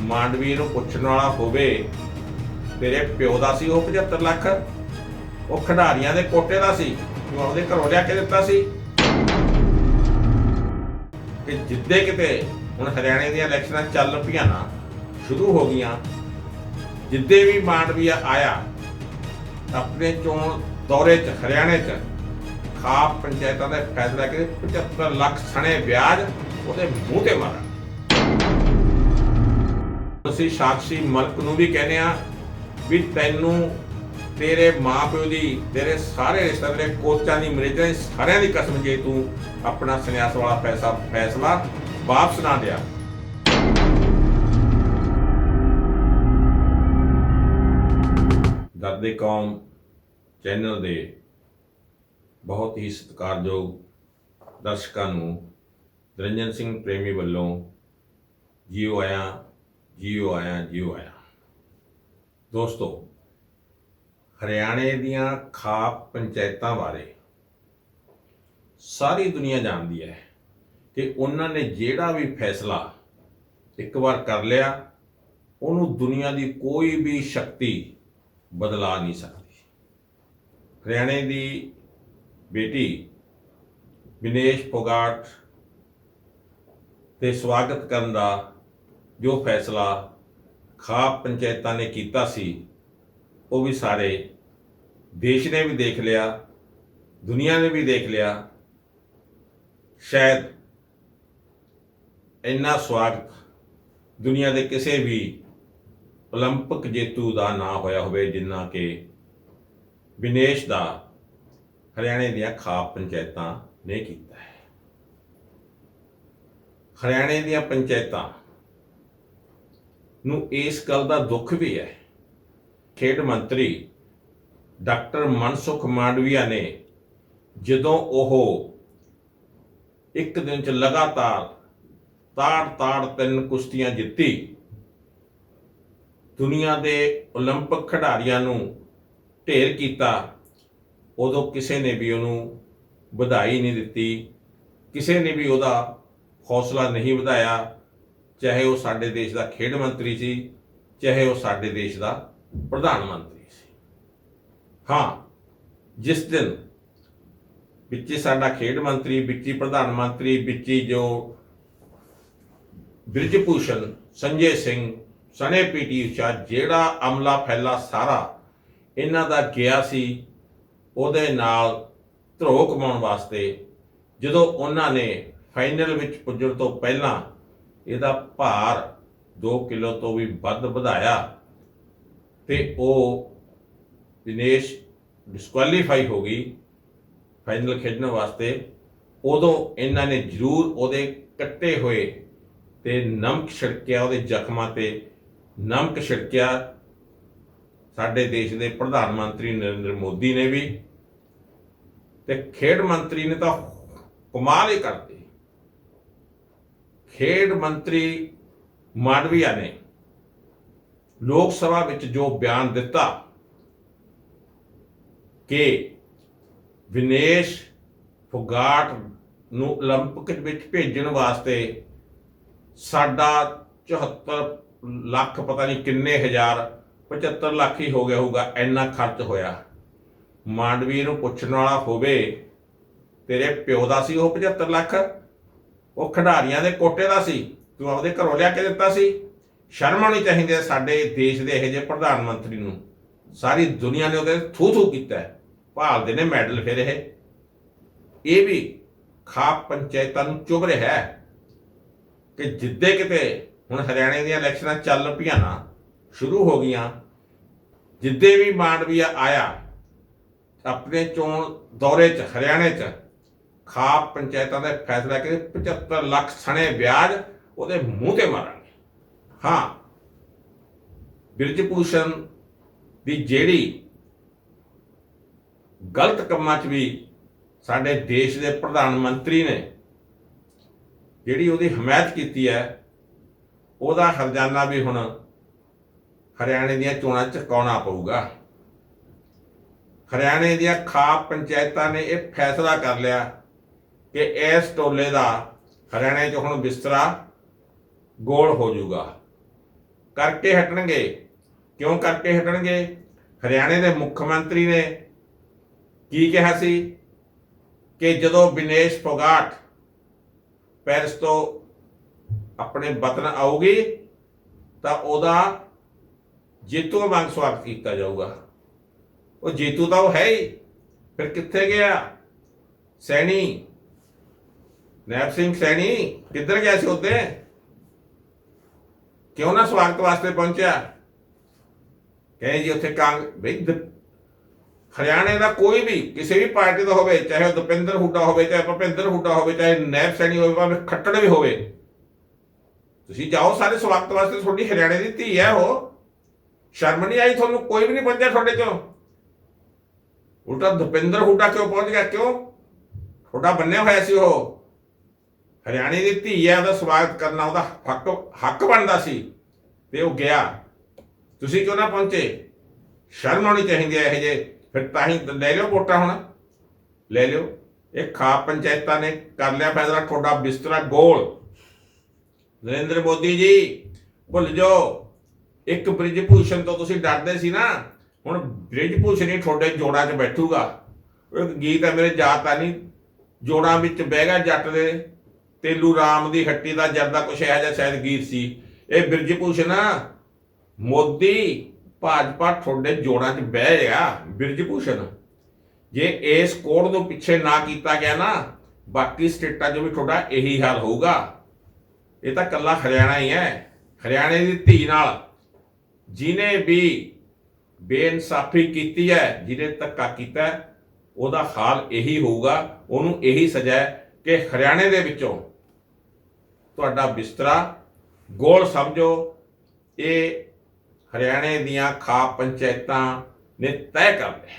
ਮਾਂਡਵੀ ਨੂੰ ਪੁੱਛਣ ਵਾਲਾ ਹੋਵੇ, ਤੇਰੇ ਪਿਓ ਦਾ ਸੀ ਉਹ 75 ਲੱਖ? ਉਹ ਖਿਡਾਰੀਆਂ ਦੇ ਕੋਟੇ ਦਾ ਸੀ, ਤੂੰ ਆਪਦੇ ਘਰੋਂ ਲਿਆ ਕੇ ਦਿੱਤਾ ਸੀ? ਕਿ ਜਿੱਦੇ ਕਿਤੇ ਹੁਣ ਹਰਿਆਣੇ ਦੀਆਂ ਇਲੈਕਸ਼ਨਾਂ ਚੱਲ ਪਈਆਂ ਨਾ, ਸ਼ੁਰੂ ਹੋ ਗਈਆਂ, ਜਿੱਦੇ ਵੀ ਮਾਂਡਵੀਆ ਆਇਆ, ਆਪਣੇ ਚੋਣ ਦੌਰੇ 'ਚ, ਹਰਿਆਣੇ 'ਚ ਖਾਪ ਪੰਚਾਇਤਾਂ ਦਾ ਫੈਸਲਾ ਕਿ 75 ਲੱਖ ਸਣੇ ਵਿਆਜ ਉਹਦੇ ਮੂੰਹ ਤੇ ਮਾਰਾ ਅਸੀਂ ਸਾਕਸ਼ੀ ਮਲਕ ਨੂੰ ਵੀ ਕਹਿੰਦੇ ਆ ਵੀ ਤੈਨੂੰ ਤੇਰੇ ਮਾਪਿਓ ਦੀ, ਤੇਰੇ ਸਾਰੇ ਰਿਸ਼ਤੇਦਾਰਾਂ ਦੇ ਕੋਚਾਂ ਦੀ ਮੈਨੇਜਰਾਂ ਦੀ, ਸਾਰਿਆਂ ਦੀ ਕਸਮ ਜੇ ਤੂੰ ਆਪਣਾ ਸੰਨਿਆਸ ਵਾਲਾ ਪੈਸਾ, ਫੈਸਲਾ ਵਾਪਸ ਨਾ ਦਿਆ। ਦਰਦੇ ਕੌਮ ਚੈਨਲ ਦੇ ਬਹੁਤ ਹੀ ਸਤਿਕਾਰਯੋਗ ਦਰਸ਼ਕਾਂ ਨੂੰ ਨਿਰੰਜਨ ਸਿੰਘ ਪ੍ਰੇਮੀ ਵੱਲੋਂ ਜੀਓ ਆਇਆ ਜੀਓ ਆਇਆ ਜੀਓ ਆਇਆ। ਦੋਸਤੋ, ਹਰਿਆਣੇ ਦੀਆਂ ਖਾਪ ਪੰਚਾਇਤਾਂ ਬਾਰੇ ਸਾਰੀ ਦੁਨੀਆ ਜਾਣਦੀ ਹੈ ਕਿ ਉਹਨਾਂ ਨੇ ਜਿਹੜਾ ਵੀ ਫੈਸਲਾ ਇੱਕ ਵਾਰ ਕਰ ਲਿਆ, ਉਹਨੂੰ ਦੁਨੀਆ ਦੀ ਕੋਈ ਵੀ ਸ਼ਕਤੀ ਬਦਲਾ ਨਹੀਂ ਸਕਦੀ। ਹਰਿਆਣੇ ਦੀ ਬੇਟੀ ਵਿਨੇਸ਼ ਪੋਗਾਟ ਤੇ ਸਵਾਗਤ ਕਰਨ ਦਾ ਜੋ ਫੈਸਲਾ ਖਾਪ ਪੰਚਾਇਤਾਂ ਨੇ ਕੀਤਾ ਸੀ ਉਹ ਵੀ ਸਾਰੇ ਦੇਸ਼ ਨੇ ਵੀ ਦੇਖ ਲਿਆ ਦੁਨੀਆ ਨੇ ਵੀ ਦੇਖ ਲਿਆ ਸ਼ਾਇਦ ਇੰਨਾ ਸਵਾਗਤ ਦੁਨੀਆ ਦੇ ਕਿਸੇ ਵੀ 올림픽 ਜੇਤੂ ਦਾ ਨਾ ਹੋਇਆ ਹੋਵੇ ਜਿੰਨਾ ਕਿ ਵਿਨੇਸ਼ ਦਾ ਹਰਿਆਣੇ ਦੀਆਂ ਖਾਪ ਪੰਚਾਇਤਾਂ ਨੇ ਕੀਤਾ ਹੈ ਹਰਿਆਣੇ ਦੀਆਂ ਪੰਚਾਇਤਾਂ ਨੂੰ ਇਸ ਗੱਲ ਦਾ ਦੁੱਖ ਵੀ ਹੈ ਖੇਡ ਮੰਤਰੀ ਡਾਕਟਰ ਮਨਸੁਖ ਮਾਂਡਵੀਆ ਨੇ ਜਦੋਂ ਉਹ ਇੱਕ ਦਿਨ ਚ ਲਗਾਤਾਰ ਤਾੜ ਤਾੜ ਤਿੰਨ ਕੁਸ਼ਤੀਆਂ ਜਿੱਤੀ ਦੁਨੀਆ ਦੇ 올림픽 ਖਿਡਾਰੀਆਂ ਨੂੰ ਢੇਰ ਕੀਤਾ ਉਦੋਂ ਕਿਸੇ ਨੇ ਵੀ ਉਹਨੂੰ ਵਧਾਈ ਨਹੀਂ ਦਿੱਤੀ ਕਿਸੇ ਨੇ ਵੀ ਉਹਦਾ ਹੌਸਲਾ ਨਹੀਂ ਵਧਾਇਆ ਚਾਹੇ ਉਹ ਸਾਡੇ ਦੇਸ਼ ਦਾ ਖੇਡ ਮੰਤਰੀ ਸੀ, ਚਾਹੇ ਉਹ ਸਾਡੇ ਦੇਸ਼ ਦਾ ਪ੍ਰਧਾਨ ਮੰਤਰੀ ਸੀ। ਹਾਂ, ਜਿਸ ਦਿਨ ਵਿੱਚੇ ਸਾਡਾ ਖੇਡ ਮੰਤਰੀ, ਵਿੱਚੀ ਪ੍ਰਧਾਨ ਮੰਤਰੀ, ਵਿੱਚੀ ਜੋ ਬ੍ਰਿਜ ਭੂਸ਼ਣ ਸੰਜੇ ਸਿੰਘ ਸਨੇ ਪੀਟੀ ਊਸ਼ਾ ਜਿਹੜਾ ਅਮਲਾ ਫੈਲਾ ਸਾਰਾ, ਇਹਨਾਂ ਦਾ ਗਿਆ ਸੀ ਉਹਦੇ ਨਾਲ ਧਰੋ ਕਮਾਉਣ ਵਾਸਤੇ, ਜਦੋਂ ਉਹਨਾਂ ਨੇ ਫਾਈਨਲ ਵਿੱਚ ਪੁੱਜਣ ਤੋਂ ਪਹਿਲਾਂ ਇਹਦਾ ਭਾਰ 2 ਕਿਲੋ ਤੋਂ ਵੀ ਵੱਧ ਵਧਾਇਆ ਤੇ ਉਹ ਦਿਨੇਸ਼ ਡਿਸਕੁਆਲੀਫਾਈ ਹੋ ਗਈ ਫਾਈਨਲ ਖੇਡਣ ਵਾਸਤੇ। ਉਦੋਂ ਇਹਨਾਂ ਨੇ ਜ਼ਰੂਰ ਉਹਦੇ ਕੱਟੇ ਹੋਏ ਤੇ ਨਮਕ ਛਿੜਕਿਆ, ਉਹਦੇ ਜ਼ਖਮਾਂ ਤੇ ਨਮਕ ਛਿੜਕਿਆ। ਸਾਡੇ ਦੇਸ਼ ਦੇ ਪ੍ਰਧਾਨ ਮੰਤਰੀ ਨਰਿੰਦਰ ਮੋਦੀ ਨੇ ਵੀ ਤੇ ਖੇਡ ਮੰਤਰੀ ਨੇ ਤਾਂ ਕਮਾਲ ਹੀ ਕਰਤੀ। ਖੇਡ ਮੰਤਰੀ ਮਾਡਵੀਆ ਨੇ ਲੋਕ ਸਭਾ ਵਿੱਚ ਜੋ ਬਿਆਨ ਦਿੱਤਾ ਕਿ ਵਿਨੇਸ਼ ਫੁਗਾਟ ਨੂੰ 올림픽 ਵਿੱਚ ਭੇਜਣ ਵਾਸਤੇ ਸਾਡਾ 74 ਲੱਖ ਪਤਾ ਨਹੀਂ ਕਿੰਨੇ ਹਜ਼ਾਰ 75 ਲੱਖ ਹੀ ਹੋ ਗਿਆ ਹੋਊਗਾ ਇੰਨਾ ਖਰਚ ਹੋਇਆ ਮਾਂਡਵੀ ਨੂੰ ਪੁੱਛਣ ਵਾਲਾ ਹੋਵੇ ਤੇਰੇ ਪਿਓ ਦਾ ਸੀ ਉਹ 75 ਲੱਖ ਉਹ ਖਿਡਾਰੀਆਂ ਦੇ ਕੋਟੇ ਦਾ ਸੀ, ਤੂੰ ਆਪਦੇ ਘਰੋਂ ਲਿਆ ਕੇ ਦਿੱਤਾ ਸੀ। ਸ਼ਰਮ ਆਉਣੀ ਚਾਹੀਦੀ ਹੈ ਸਾਡੇ ਦੇਸ਼ ਦੇ ਇਹੋ ਜਿਹੇ ਪ੍ਰਧਾਨ ਮੰਤਰੀ ਨੂੰ। ਸਾਰੀ ਦੁਨੀਆ ਨੇ ਉਹਦੇ ਥੂ ਥੂ ਕੀਤਾ ਹੈ। ਭਾਲਦੇ ਨੇ ਮੈਡਲ ਫਿਰ ਇਹ। ਇਹ ਵੀ ਖਾਪ ਪੰਚਾਇਤਾਂ ਨੂੰ ਚੁਭ ਰਿਹਾ ਹੈ ਕਿ ਜਿੱਦੇ ਕਿਤੇ ਹੁਣ ਹਰਿਆਣੇ ਦੀਆਂ ਇਲੈਕਸ਼ਨਾਂ ਚੱਲ ਪਈਆਂ ਨਾ, ਸ਼ੁਰੂ ਹੋ ਗਈਆਂ, ਜਿੱਦੇ ਵੀ ਮਾਂਡਵੀਆ ਆਇਆ, ਆਪਣੇ ਚੋਣ ਦੌਰੇ 'ਚ, ਹਰਿਆਣੇ 'ਚ ਖਾਪ ਪੰਚਾਇਤਾਂ ਦਾ ਫੈਸਲਾ ਕਿ 75 ਲੱਖ ਸਣੇ ਵਿਆਜ ਉਹਦੇ ਮੂੰਹ ਤੇ ਮਾਰਾਂਗੇ। ਹਾਂ ਬਿਰਜ ਭੂਸ਼ਣ ਦੀ ਜਿਹੜੀ ਗਲਤ ਕੰਮਾਂ 'ਚ ਵੀ ਸਾਡੇ ਦੇਸ਼ ਦੇ ਪ੍ਰਧਾਨ ਮੰਤਰੀ ਨੇ ਜਿਹੜੀ ਉਹਦੀ ਹਮਾਇਤ ਕੀਤੀ ਹੈ, ਉਹਦਾ ਖਜ਼ਾਨਾ ਵੀ ਹੁਣ ਹਰਿਆਣੇ ਦੀਆਂ ਚੋਣਾਂ 'ਚ ਚੁਕਾਉਣਾ ਪਊਗਾ। ਹਰਿਆਣੇ ਦੀਆਂ ਖਾਪ ਪੰਚਾਇਤਾਂ ਨੇ ਇਹ ਫੈਸਲਾ ਕਰ ਲਿਆ। ਕਿ ਇਸ ਟੋਲੇ ਦਾ ਹਰਿਆਣੇ 'ਚ ਹੁਣ ਬਿਸਤਰਾ ਗੋਲ ਹੋ ਜਾਊਗਾ। ਕਰਕੇ ਹਟਣਗੇ। ਕਿਉਂ ਕਰਕੇ ਹਟਣਗੇ? ਹਰਿਆਣੇ ਦੇ ਮੁੱਖ ਮੰਤਰੀ ਨੇ ਕੀ ਕਿਹਾ ਸੀ? ਕਿ ਜਦੋਂ ਵਿਨੇਸ਼ ਫੋਗਾਟ ਪੈਰਿਸ ਤੋਂ ਆਪਣੇ ਵਤਨ ਆਊਗੀ, ਤਾਂ ਉਹਦਾ ਜੇਤੂ ਵਾਂਗ ਸਵਾਗਤ ਕੀਤਾ ਜਾਊਗਾ। ਉਹ ਜੇਤੂ ਤਾਂ ਉਹ ਹੈ ਹੀ। ਫਿਰ ਕਿੱਥੇ ਗਿਆ? ਸੈਣੀ ਨੈਬ ਸਿੰਘ ਸੈਣੀ, ਕਿੱਧਰ ਗਿਆ ਸੀ ਉੱਤੇ ਕਿਉਂ ਨਾ ਸਵਾਗਤ ਵਾਸਤੇ ਪਹੁੰਚਿਆ? ਕਹੇ ਜੀ ਉੱਥੇ ਕਾਂਗ, ਬਈ ਹਰਿਆਣੇ ਦਾ ਕੋਈ ਵੀ, ਕਿਸੇ ਵੀ ਪਾਰਟੀ ਦਾ ਹੋਵੇ, ਚਾਹੇ ਉਹ ਦਪਿੰਦਰ ਹੁੱਡਾ ਹੋਵੇ, ਚਾਹੇ ਭਪਿੰਦਰ ਹੁੱਡਾ ਹੋਵੇ, ਚਾਹੇ ਨੈਬ ਸੈਣੀ ਹੋਵੇ, ਭਾਵੇਂ ਖੱਟੜ ਵੀ ਹੋਵੇ। ਤੁਸੀਂ ਜਾਓ ਸਾਰੇ ਸਵਾਗਤ ਵਾਸਤੇ, ਤੁਹਾਡੀ ਹਰਿਆਣੇ ਦੀ ਧੀ ਹੈ ਉਹ। ਸ਼ਰਮ ਨਹੀਂ ਆਈ ਤੁਹਾਨੂੰ? ਕੋਈ ਵੀ ਨਹੀਂ ਪਹੁੰਚਿਆ ਤੁਹਾਡੇ ਚੋਂ। ਉਲਟਾ ਦਪਿੰਦਰ ਹੁੱਡਾ ਕਿਉਂ ਪਹੁੰਚ ਗਿਆ? ਕਿਉਂ? ਤੁਹਾਡਾ ਬੰਨਿਆ ਹੋਇਆ ਸੀ ਉਹ। ਹਰਿਆਣੇ ਦੀ ਧੀ ਹੈ ਉਹਦਾ ਸਵਾਗਤ ਕਰਨਾ ਉਹਦਾ ਹੱਕ ਹੱਕ ਬਣਦਾ ਸੀ ਤੇ ਉਹ ਗਿਆ। ਤੁਸੀਂ ਕਿਉਂ ਨਾ ਪਹੁੰਚੇ? ਸ਼ਰਮ ਆਉਣੀ ਚਾਹੀਦੀ ਹੈ ਇਹ ਜੇ ਫਿਰ ਤਾਂ ਹੀ ਲੈ ਲਿਓ ਵੋਟਾਂ ਹੁਣ। ਲੈ ਲਿਓ। ਇਹ ਖਾ ਪੰਚਾਇਤਾਂ ਨੇ ਕਰ ਲਿਆ ਫੈਸਲਾ, ਤੁਹਾਡਾ ਬਿਸਤਰਾ ਗੋਲ। ਨਰਿੰਦਰ ਮੋਦੀ ਜੀ, ਭੁੱਲ ਜਾਓ। ਇੱਕ ਬ੍ਰਿਜ ਭੂਸ਼ਣ ਤੋਂ ਤੁਸੀਂ ਡਰਦੇ ਸੀ ਨਾ। ਹੁਣ ਬ੍ਰਿਜ ਭੂਸ਼ਣ ਹੀ ਤੁਹਾਡੇ ਜੋੜਾਂ 'ਚ ਬੈਠੂਗਾ। ਉਹ ਇੱਕ ਗੀਤ ਹੈ, ਮੇਰੇ ਜਾਤ ਜਾਤਾ ਨਹੀਂ। ਜੋੜਾਂ ਵਿੱਚ ਬਹਿ ਗਿਆ ਜੱਟ ਦੇ। ਤੇਲੂ ਰਾਮ ਦੀ ਹੱਟੀ ਦਾ ਜਰਦਾ ਕੁਛ ਇਹੋ ਜਿਹਾ ਸ਼ਾਇਦ ਗੀਤ ਸੀ। ਇਹ ਬ੍ਰਿਜ ਭੂਸ਼ਣ ਮੋਦੀ ਭਾਜਪਾ ਤੁਹਾਡੇ ਜੋੜਾਂ 'ਚ ਬਹਿ ਗਿਆ ਬ੍ਰਿਜ ਭੂਸ਼ਣ ਜੇ ਇਸ ਕੋਡ ਨੂੰ ਪਿੱਛੇ ਨਾ ਕੀਤਾ ਗਿਆ ਨਾ, ਬਾਕੀ ਸਟੇਟਾਂ 'ਚ ਵੀ ਤੁਹਾਡਾ ਇਹੀ ਹਾਲ ਹੋਊਗਾ। ਇਹ ਤਾਂ ਕੱਲਾ ਹਰਿਆਣਾ ਹੀ ਹੈ। ਹਰਿਆਣੇ ਦੀ ਧੀ ਨਾਲ ਜਿਨੇ ਵੀ ਬੇਇਨਸਾਫੀ ਕੀਤੀ ਹੈ, ਜਿਹਨੇ ਧੱਕਾ ਕੀਤਾ ਉਹਦਾ ਹਾਲ ਇਹੀ ਹੋਊਗਾ। ਉਹਨੂੰ ਇਹੀ ਸਜ਼ਾ ਹੈ ਕਿ ਹਰਿਆਣੇ ਦੇ ਵਿੱਚੋਂ ਤੁਹਾਡਾ ਬਿਸਤਰਾ ਗੋਲ ਸਮਝੋ। ਇਹ ਹਰਿਆਣੇ ਦੀਆਂ ਖਾਪ ਪੰਚਾਇਤਾਂ ਨੇ ਤੈਅ ਕਰ ਲਿਆ।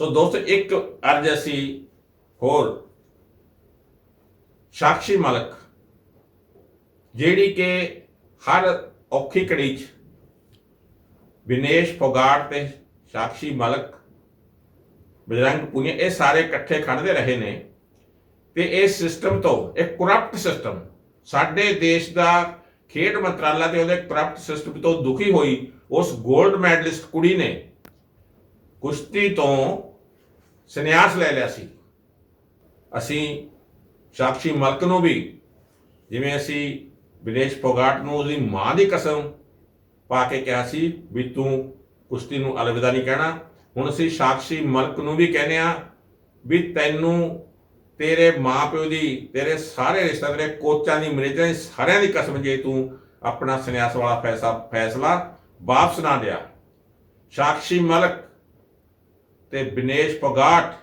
ਸੋ ਦੋਸਤੋ, ਇੱਕ ਅਰਜ਼ ਅਸੀਂ ਹੋਰ। ਸਾਖੀ ਮਲਕ, ਜਿਹੜੀ ਕਿ ਹਰ ਔਖੀ ਘੜੀ 'ਚ ਵਿਨੇਸ਼ ਫੋਗਾਟ ਤੇ ਸਾਖੀ ਮਲਕ, ਬਜਰੰਗ ਪੁਨੀਆ, ਇਹ ਸਾਰੇ ਇਕੱਠੇ ਖੜਦੇ ਰਹੇ ਨੇ। ਤੇ ਇਹ ਸਿਸਟਮ ਤੋਂ ਇੱਕ ਕਰਪਟ ਸਿਸਟਮ ਸਾਡੇ ਦੇਸ਼ ਦਾ ਖੇਡ ਮੰਤਰਾਲਾ ਤੇ ਉਹਦੇ ਕਰਪਟ ਸਿਸਟਮ ਤੋਂ ਦੁਖੀ ਹੋਈ ਉਸ 골ਡ ਮੈਡਲਿਸਟ ਕੁੜੀ ਨੇ ਕੁਸ਼ਤੀ ਤੋਂ ਸੰਨਿਆਸ ਲੈ ਲਿਆ ਸੀ। ਅਸੀਂ ਸਾਕਸ਼ੀ ਮਲਕ ਨੂੰ ਵੀ, ਜਿਵੇਂ ਅਸੀਂ ਵਿਨੇਸ਼ ਫੋਗਾਟ ਨੂੰ ਉਹਦੀ ਮਾਂ ਦੀ ਕਸਮ ਪਾ ਕੇ ਕਿਹਾ ਸੀ ਵੀ ਤੂੰ ਕੁਸ਼ਤੀ ਨੂੰ ਅਲਵਿਦਾ ਨਹੀਂ ਕਹਿਣਾ। ਹੁਣ ਅਸੀਂ ਸਾਕਸ਼ੀ ਮਲਕ ਨੂੰ ਵੀ ਕਹਿੰਦੇ ਆ ਵੀ ਤੈਨੂੰ ਤੇਰੇ ਮਾਪਿਓ ਦੀ, ਤੇਰੇ ਸਾਰੇ ਰਿਸ਼ਤੇਦਾਰ ਤੇਰੇ ਕੋਚਾਂ ਦੀ, ਮੈਨੇਜਰਾਂ ਦੀ, ਸਾਰਿਆਂ ਦੀ ਕਸਮ ਜੇ ਤੂੰ ਆਪਣਾ ਸੰਨਿਆਸ ਵਾਲਾ ਫੈਸਲਾ ਫੈਸਲਾ ਵਾਪਸ ਨਾ ਲਿਆ। ਸਾਕਸ਼ੀ ਮਲਕ ਤੇ ਵਿਨੇਸ਼ ਫੋਗਾਟ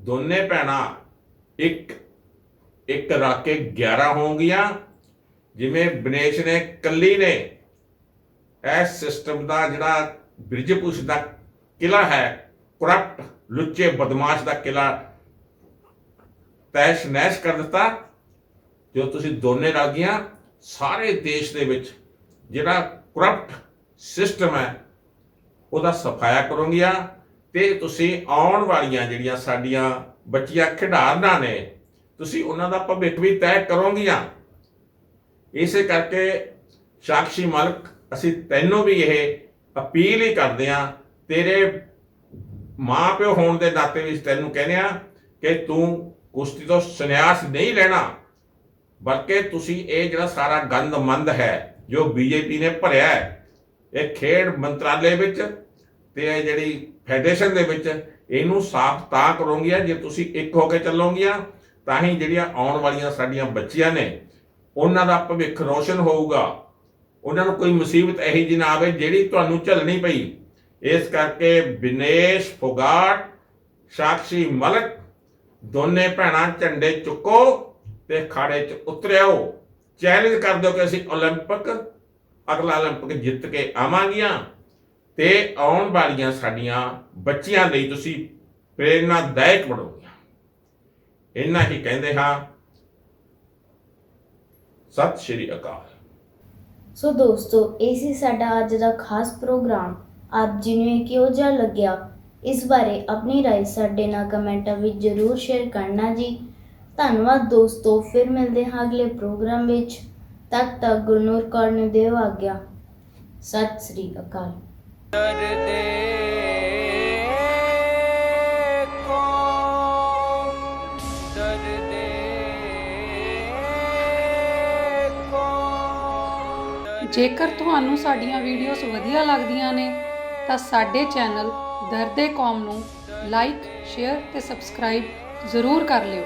ਦੋਨੇ ਭੈਣਾਂ ਇੱਕ ਇੱਕ ਰੱਖ ਕੇ 11 ਹੋਣਗੀਆਂ। ਜਿਵੇਂ ਵਿਨੇਸ਼ ਨੇ, ਕੱਲੀ ਨੇ ਇਸ ਸਿਸਟਮ ਦਾ ਜਿਹੜਾ ਬ੍ਰਿਜਪੁਸ਼ ਦਾ ਕਿਲਾ ਹੈ ਕਰਪਟ ਲੁੱਚੇ ਬਦਮਾਸ਼ ਦਾ ਕਿਲਾ ਤੈਸ਼ ਨੈਸ਼ ਕਰ ਦਿੱਤਾ ਜੋ ਤੁਸੀਂ ਦੋਨੇ ਰਲ ਸਾਰੇ ਦੇਸ਼ ਦੇ ਵਿੱਚ ਜਿਹੜਾ ਕਰਪਟ ਸਿਸਟਮ ਹੈ, ਉਹਦਾ ਸਫਾਇਆ ਕਰੋਗੀਆਂ ਤੇ ਤੁਸੀਂ ਆਉਣ ਵਾਲੀਆਂ ਜਿਹੜੀਆਂ ਸਾਡੀਆਂ ਬੱਚੀਆਂ ਖਿਡਾਰਨਾਂ ਨੇ, ਤੁਸੀਂ ਉਹਨਾਂ ਦਾ ਭਵਿੱਖ ਵੀ ਤੈਅ ਕਰੋਗੀਆਂ। ਇਸੇ ਕਰਕੇ ਸਾਕਸ਼ੀ ਮਲਕ, ਅਸੀਂ ਤੈਨੂੰ ਵੀ ਇਹ ਅਪੀਲ ਹੀ ਕਰਦੇ ਆ ਤੇਰੇ ਮਾਂ ਪਿਓ ਹੋਣ ਦੇ ਨਾਤੇ ਵੀ ਤੈਨੂੰ ਕਹਿੰਦੇ ਆ ਕਿ ਤੂੰ ਕੁਸ਼ਤੀ ਤੋਂ ਸੰਨਿਆਸ ਨਹੀਂ ਲੈਣਾ, ਬਲਕਿ ਤੁਸੀਂ ਇਹ ਜਿਹੜਾ ਸਾਰਾ ਗੰਦ ਮੰਦ ਹੈ, ਜੋ ਬੀਜੇਪੀ ਨੇ ਭਰਿਆ ਹੈ, ਇਹ ਖੇਡ ਮੰਤਰਾਲੇ ਵਿੱਚ ਤੇ ਇਹ ਜਿਹੜੀ ਫੈਡਰੇਸ਼ਨ ਦੇ ਵਿੱਚ, ਇਹਨੂੰ ਸਾਫ਼ ਤਾਂ ਕਰੋਗੀਆਂ, ਜੇ ਤੁਸੀਂ ਇੱਕ ਹੋ ਕੇ ਚੱਲੋਗੀਆਂ, ਤਾਂ ਹੀ ਜਿਹੜੀਆਂ ਆਉਣ ਵਾਲੀਆਂ ਸਾਡੀਆਂ ਬੱਚੀਆਂ ਨੇ, ਉਹਨਾਂ ਦਾ ਭਵਿੱਖ ਰੋਸ਼ਨ ਹੋਊਗਾ। ਉਹਨਾਂ ਨੂੰ ਕੋਈ ਮੁਸੀਬਤ ਇਹੀ ਜਿਹੀ ਨਾ ਆਵੇ ਜਿਹੜੀ ਤੁਹਾਨੂੰ ਝੱਲਣੀ ਪਈ। ਇਸ ਕਰਕੇ ਵਿਨੇਸ਼ ਫੋਗਾਟ, ਸਾਕਸ਼ੀ ਮਲਕ ਦੋਨੇ ਭੈਣਾਂ ਝੰਡੇ ਚੁੱਕੋ ਤੇ ਖਾੜੇ 'ਚ ਉਤਰਿਓ ਚੈਲੰਜ ਕਰ ਦਿਓ ਕਿ ਅਸੀਂ 올림픽 ਅਗਲਾ 올림픽 ਜਿੱਤ ਕੇ ਆਵਾਂਗੀਆਂ ਤੇ ਆਉਣ ਵਾਲੀਆਂ ਸਾਡੀਆਂ ਬੱਚੀਆਂ ਲਈ ਤੁਸੀਂ ਪ੍ਰੇਰਨਾਦਾਇਕ ਬਣੋਗੀਆਂ ਇੰਨਾ ਹੀ ਕਹਿੰਦੇ ਹਾਂ ਸਤਿ ਸ਼੍ਰੀ ਅਕਾਲ ਸੋ ਦੋਸਤੋ ਇਹ ਸੀ ਸਾਡਾ ਅੱਜ ਦਾ ਖਾਸ ਪ੍ਰੋਗਰਾਮ ਆਪ ਜੀ ਨੂੰ ਇਹ ਕਿਹੋ ਜਿਹਾ ਲੱਗਿਆ ਇਸ ਬਾਰੇ ਆਪਣੀ رائے ਸਾਡੇ ਨਾਲ ਕਮੈਂਟਾਂ ਵਿੱਚ ਜ਼ਰੂਰ ਸ਼ੇਅਰ ਕਰਨਾ ਜੀ ਧੰਨਵਾਦ ਦੋਸਤੋ ਫਿਰ ਮਿਲਦੇ ਹਾਂ ਅਗਲੇ ਪ੍ਰੋਗਰਾਮ ਵਿੱਚ ਤਦ ਤੱਕ ਗੁਰਨੂਰ ਕੌਰ ਨੂੰ ਦਿਓ ਆਗਿਆ ਸਤਿ ਸ੍ਰੀ ਅਕਾਲ ਦਰਦੇ ਕੋ ਦਰਦੇ ਕੋ ਜੇਕਰ ਤੁਹਾਨੂੰ ਸਾਡੀਆਂ ਵੀਡੀਓਜ਼ ਵਧੀਆ ਲੱਗਦੀਆਂ ਨੇ ਤਾਂ ਸਾਡੇ ਚੈਨਲ ਦਰਦੇ ਕੌਮ ਨੂੰ ਲਾਈਕ ਸ਼ੇਅਰ ਤੇ ਸਬਸਕ੍ਰਾਈਬ ਜ਼ਰੂਰ ਕਰ ਲਿਓ।